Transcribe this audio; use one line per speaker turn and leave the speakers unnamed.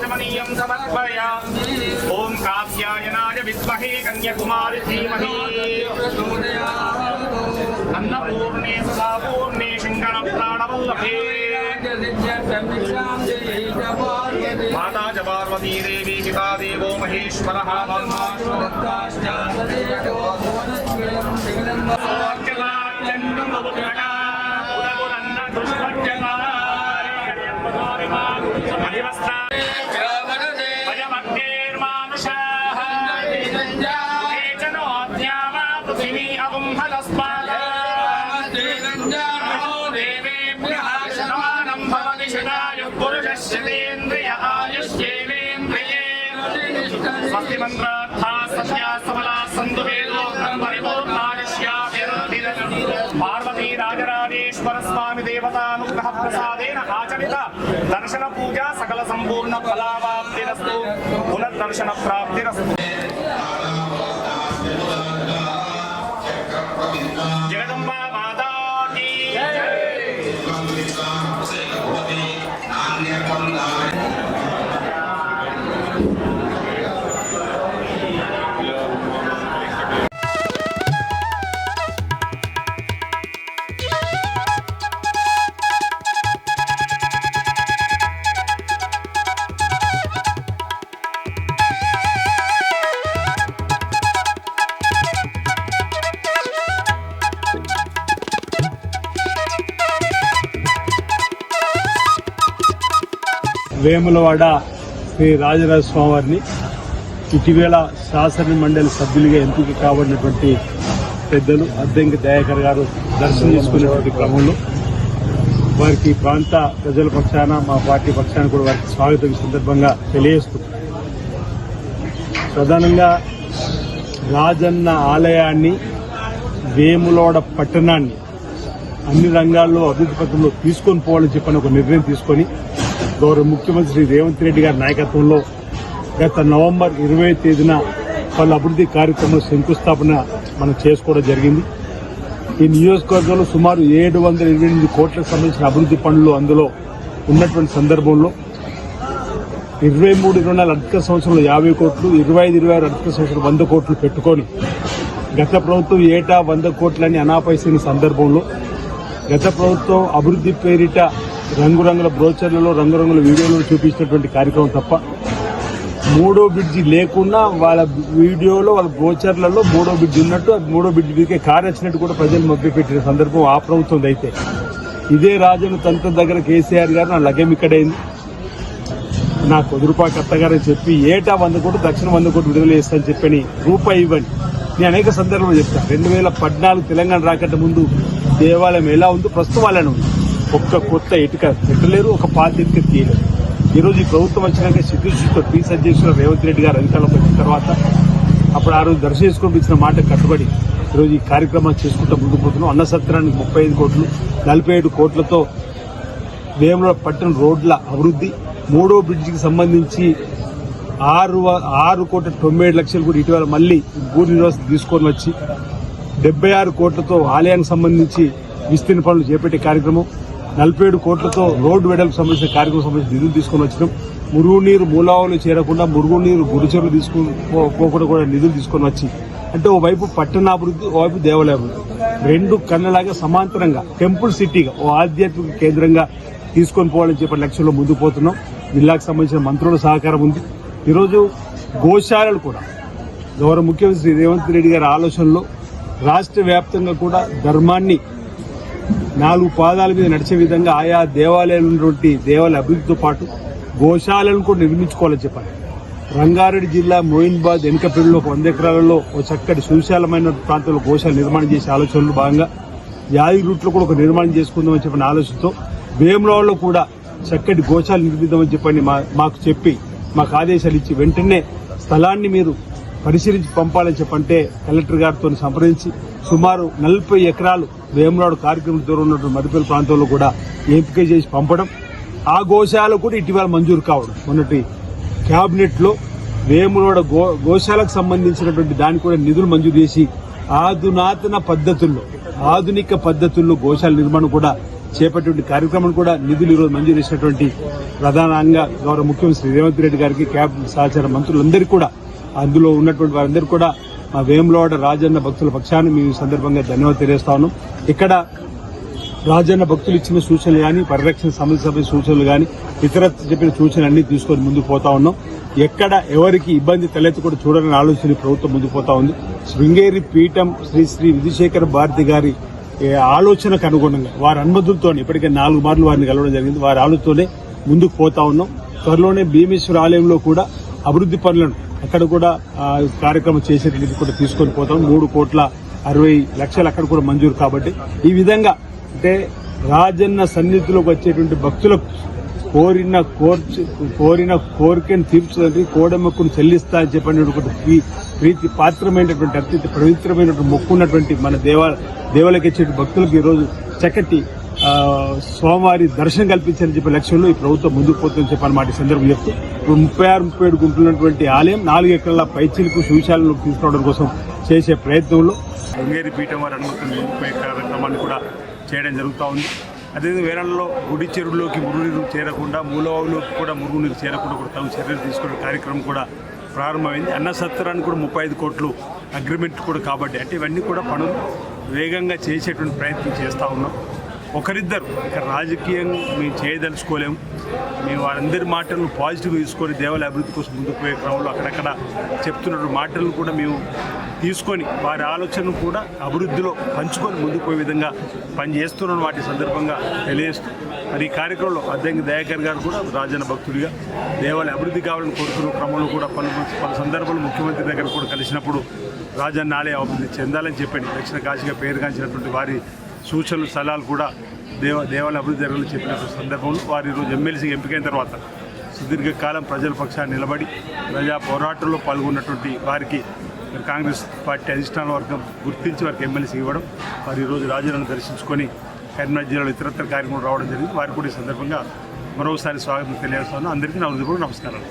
ఆచమనీయం సమర్పయామి ఓం కాత్యాయనాయ విద్మహే కన్యకుమారి ధీమహి అన్నపూర్ణే సదాపూర్ణే శంకర ప్రాణవల్లభే మాతా చ పార్వతీ దేవి పితా దేవో మహేశ్వర పృథివీ అగుంహలస్మాద శతమానం భవతి శతాయుః పురుషస్యతేంద్రియ ఆయుష్యేవేంద్రియే స్వామి దేవతానుగ్రహ ప్రసాదేన ఆచరిత. దర్శన పూజ సకల సంపూర్ణ ఫలావాప్తిరస్తు. పునర్దర్శన ప్రాప్తిరస్తు జగదంబా మాతా కీ
వేములవాడ శ్రీ రాజరాజ స్వామి వారిని ఇటీవేళ శాసన మండలి సభ్యులుగా ఎంపిక కాబడినటువంటి పెద్దలు అద్దెంకి దయాకర్ గారు దర్శనం చేసుకునేటువంటి క్రమంలో వారికి ప్రాంత ప్రజల పక్షాన మా పార్టీ పక్షాన కూడా వారికి స్వాగతం సందర్భంగా తెలియజేస్తూ ప్రధానంగా రాజన్న ఆలయాన్ని వేములవాడ పట్టణాన్ని అన్ని రంగాల్లో అభివృద్ధి పథంలో తీసుకొని పోవాలని చెప్పని ఒక నిర్ణయం తీసుకొని గౌరవ ముఖ్యమంత్రి శ్రీ రేవంత్ రెడ్డి గారి నాయకత్వంలో గత నవంబర్ ఇరవై తేదీన పలు అభివృద్ధి కార్యక్రమం శంకుస్థాపన మనం చేసుకోవడం జరిగింది. ఈ నియోజకవర్గంలో సుమారు ఏడు వందల ఇరవై ఎనిమిది కోట్లకు సంబంధించిన అభివృద్ధి పనులు అందులో ఉన్నటువంటి సందర్భంలో ఇరవై మూడు ఇరవై నాలుగు ఆర్థిక సంవత్సరంలో యాభై కోట్లు ఇరవై ఐదు ఇరవై ఆరు ఆర్థిక సంవత్సరం వంద కోట్లు పెట్టుకొని గత ప్రభుత్వం ఏటా వంద కోట్లని అనాపైసిన సందర్భంలో గత ప్రభుత్వం అభివృద్ధి పేరిట రంగురంగుల బ్రోచర్లలో రంగురంగుల వీడియోలు చూపించినటువంటి కార్యక్రమం తప్ప మూడో బ్రిడ్జి లేకుండా వాళ్ళ వీడియోలో వాళ్ళ బ్రోచర్లలో మూడో బ్రిడ్జి ఉన్నట్టు అది మూడో బ్రిడ్జి మీదకే కారు వచ్చినట్టు కూడా ప్రజలు మభ్యపెట్టిన సందర్భం ఆ ప్రభుత్వం అయితే. ఇదే రాజును తంత్రం దగ్గర కేసీఆర్ గారు నా లగం ఇక్కడైంది. నా కొద్ది రూపాయి చెప్పి ఏటా వంద కోట్లు దక్షిణ వంద కోట్లు విడుదల చేస్తానని చెప్పని రూపాయి ఇవ్వండి. నేను అనేక సందర్భంలో చెప్తాను రెండు వేల పద్నాలుగు తెలంగాణ రాకట ముందు దేవాలయం ఎలా ఉందో ప్రస్తుతం అలానే ఉంది. ఒక్క కొత్త ఇటుక పెట్టలేరు ఒక పాత ఇటుక తీయలేరు. ఈరోజు ఈ ప్రభుత్వం వచ్చినాక సిద్ధుశుద్ధితో పీస్ అధ్యక్షుడు రేవంత్ రెడ్డి గారు అధికారంలోకి వచ్చిన తర్వాత అప్పుడు ఆ రోజు దర్శనం ఇచ్చిన మాట కట్టుబడి ఈరోజు ఈ కార్యక్రమాలు చేసుకుంటూ ముందుకు పోతున్నాం. అన్న సత్రానికి ముప్పై ఐదు కోట్లు నలభై ఏడు కోట్లతో వేముల పట్టణ రోడ్ల అభివృద్ధి మూడో బ్రిడ్జికి సంబంధించి ఆరు ఆరు కోట్ల తొంభై ఏడు లక్షలు కూడా ఇటీవల మళ్ళీ భూమి నివాసం తీసుకొని వచ్చి డెబ్బై ఆరు కోట్లతో ఆలయానికి సంబంధించి విస్తీర్ణ పనులు చేపట్టే కార్యక్రమం. నలభై ఏడు కోట్లతో రోడ్డు వెడల్పు సంబంధించిన కార్యక్రమం సంబంధించి నిధులు తీసుకొని వచ్చినాం. మురుగునీరు మూలావులు చేరకుండా మురుగునీరు గుడిచెరులు తీసుకుని పో- కూడా నిధులు తీసుకొని వచ్చి అంటే ఓవైపు పట్టణాభివృద్ధి ఓవైపు దేవాలయాభివృద్ధి. రెండు కన్నలాగా సమాంతరంగా టెంపుల్ సిటీగా ఓ ఆధ్యాత్మిక కేంద్రంగా తీసుకొని పోవాలని చెప్పి లక్ష్యంలో ముందుకు పోతున్నాం. జిల్లాకు సంబంధించిన మంత్రుల సహకారం ఉంది. ఈరోజు గోశాలలు కూడా గౌరవ ముఖ్యమంత్రి శ్రీ రేవంత్ రెడ్డి గారి ఆలోచనలో రాష్ట్ర వ్యాప్తంగా కూడా ధర్మాన్ని నాలుగు పాదాల మీద నడిచే విధంగా ఆయా దేవాలయాలు ఉన్నటువంటి దేవాలయ అభివృద్ధితో పాటు గోశాలను కూడా నిర్మించుకోవాలని చెప్పాలి. రంగారెడ్డి జిల్లా మోయిన్బాద్ వెనుకపల్లిలో ఒక వంద ఎకరాలలో ఒక చక్కటి సువిశాలమైన ప్రాంతంలో గోశాల నిర్మాణం చేసే ఆలోచనలు భాగంగా యాది రూట్లో కూడా ఒక నిర్మాణం చేసుకుందామని చెప్పిన ఆలోచనతో వేములవాడలో కూడా చక్కటి గోశాల నిర్మిద్దామని చెప్పండి మా మాకు చెప్పి మాకు ఆదేశాలు ఇచ్చి వెంటనే స్థలాన్ని మీరు పరిశీలించి పంపాలని చెప్పంటే కలెక్టర్ గారితో సంప్రదించి సుమారు నలభై ఎకరాలు వేములాడు కార్యక్రమం దూరం ఉన్నటువంటి మరిపల్లి ప్రాంతంలో కూడా ఎంపిక చేసి పంపడం. ఆ గోశాల కూడా ఇటీవల మంజూరు కావడం. మొన్నటి క్యాబినెట్లో వేమునోడ గో గోశాలకు సంబంధించినటువంటి దానికి కూడా నిధులు మంజూరు చేసి ఆధునాతన పద్ధతుల్లో ఆధునిక పద్ధతుల్లో గోశాల నిర్మాణం కూడా చేపట్టే కార్యక్రమం కూడా నిధులు ఈరోజు మంజూరు చేసినటువంటి ప్రధానంగా గౌరవ ముఖ్యమంత్రి రేవంత్ రెడ్డి గారికి క్యాబినెట్ సహచార మంత్రులందరికీ కూడా అందులో ఉన్నటువంటి వారందరూ కూడా మా వేములవాడ రాజన్న భక్తుల పక్షాన్ని మేము ఈ సందర్భంగా ధన్యవాదాలు తెలియజేస్తా ఉన్నాం ఇక్కడ రాజన్న భక్తులు ఇచ్చిన సూచనలు కానీ పరిరక్షణ సమస్య సభ సూచనలు కానీ ఇతర చెప్పిన సూచనలు అన్ని తీసుకొని ముందుకు పోతా ఉన్నాం. ఎక్కడ ఎవరికి ఇబ్బంది తలెత్తి కూడా చూడాలని ఆలోచన ప్రభుత్వం ముందుకు పోతా ఉంది. శృంగేరి పీఠం శ్రీ శ్రీ విధుశేఖర భారతి గారి ఆలోచనకు అనుగుణంగా వారి అనుమతులతో ఇప్పటికే నాలుగు మార్లు వారిని కలవడం జరిగింది వారి ఆలోచనతోనే ముందుకు పోతా ఉన్నాం. త్వరలోనే భీమేశ్వర ఆలయంలో కూడా అభివృద్ధి పనులను అక్కడ కూడా కార్యక్రమం చేసేందుకు కూడా తీసుకొని పోతాం. మూడు కోట్ల అరవై లక్షలు అక్కడ కూడా మంజూరు కాబట్టి ఈ విధంగా అంటే రాజన్న సన్నిధిలోకి వచ్చేటువంటి భక్తులకు కోరిన కోర్చి కోరిన కోరికను తీర్చడానికి కోడమ్మకును చెల్లిస్తా అని చెప్పినటువంటి ప్రీతి పాత్రమైనటువంటి అత్యంత పవిత్రమైనటువంటి మొక్కున్నటువంటి మన దేవ దేవాలయకి ఇచ్చే భక్తులకు ఈరోజు చక్కటి స్వామివారి దర్శనం కల్పించాలని చెప్పే లక్ష్యంలో ఈ ప్రభుత్వం ముందుకు పోతుందని చెప్పని మాట ఈ సందర్భం చెప్తూ ముప్పై ఆరు ముప్పై ఏడు గుంపులున్నటువంటి ఆలయం నాలుగు ఎకరాల పైచిలకు శివశాలను తీసుకురావడం కోసం చేసే ప్రయత్నంలో శృంగేరి పీఠం వారి అనుమతులు ముందుకు కార్యక్రమాన్ని కూడా చేయడం జరుగుతూ ఉంది. అదేవిధంగా వేరంలో గుడి చెరువులోకి మురుగునీరు చేరకుండా మూలవాగులోకి కూడా మురుగునీరు చేరకుండా కూడా తగు చర్యలు తీసుకునే కార్యక్రమం కూడా ప్రారంభమైంది. అన్న సత్వరానికి కూడా ముప్పై ఐదు కోట్లు అగ్రిమెంట్ కూడా కాబట్టి అంటే ఇవన్నీ కూడా పనులు వేగంగా చేసేటువంటి ప్రయత్నం చేస్తూ ఉన్నాం. ఒకరిద్దరు. ఇక రాజకీయం మేము చేయదలుచుకోలేము. మేము వారందరి మాటలను పాజిటివ్గా తీసుకొని దేవాలయ అభివృద్ధి కోసం ముందుకు పోయే క్రమంలో అక్కడక్కడ చెప్తున్న మాటలను కూడా మేము తీసుకొని వారి ఆలోచనను కూడా అభివృద్ధిలో పంచుకొని ముందుకు పోయే విధంగా పనిచేస్తున్నాం వాటి సందర్భంగా తెలియజేస్తూ మరి ఈ కార్యక్రమంలో అద్దంకి దయాకర్ గారు కూడా రాజన్న భక్తుడిగా దేవాలయ అభివృద్ధి కావాలని కోరుకున్న క్రమంలో కూడా పలు పలు సందర్భాలు ముఖ్యమంత్రి దగ్గర కూడా కలిసినప్పుడు రాజన్న ఆలయ అభివృద్ధి చెందాలని చెప్పండి దక్షిణ కాశీగా పేరుగాంచినటువంటి వారి సూచనలు సలహాలు కూడా దేవ దేవాలయ అభివృద్ధి జరగాలని చెప్పిన సందర్భంలో వారు ఈరోజు ఎమ్మెల్సీకి ఎంపికైన తర్వాత సుదీర్ఘకాలం ప్రజల పక్షాన్ని నిలబడి ప్రజా పోరాటంలో పాల్గొన్నటువంటి వారికి కాంగ్రెస్ పార్టీ అధిష్టాన వర్గం గుర్తించి వారికి ఎమ్మెల్సీ ఇవ్వడం వారు ఈరోజు రాజులను దర్శించుకొని కరీంనగర్ జిల్లాలో ఇతరత్ర కార్యక్రమం రావడం జరిగింది. వారికి కూడా ఈ సందర్భంగా మరోసారి స్వాగతం తెలియజేస్తాను అందరికీ నా హృదయపూర్వక నమస్కారం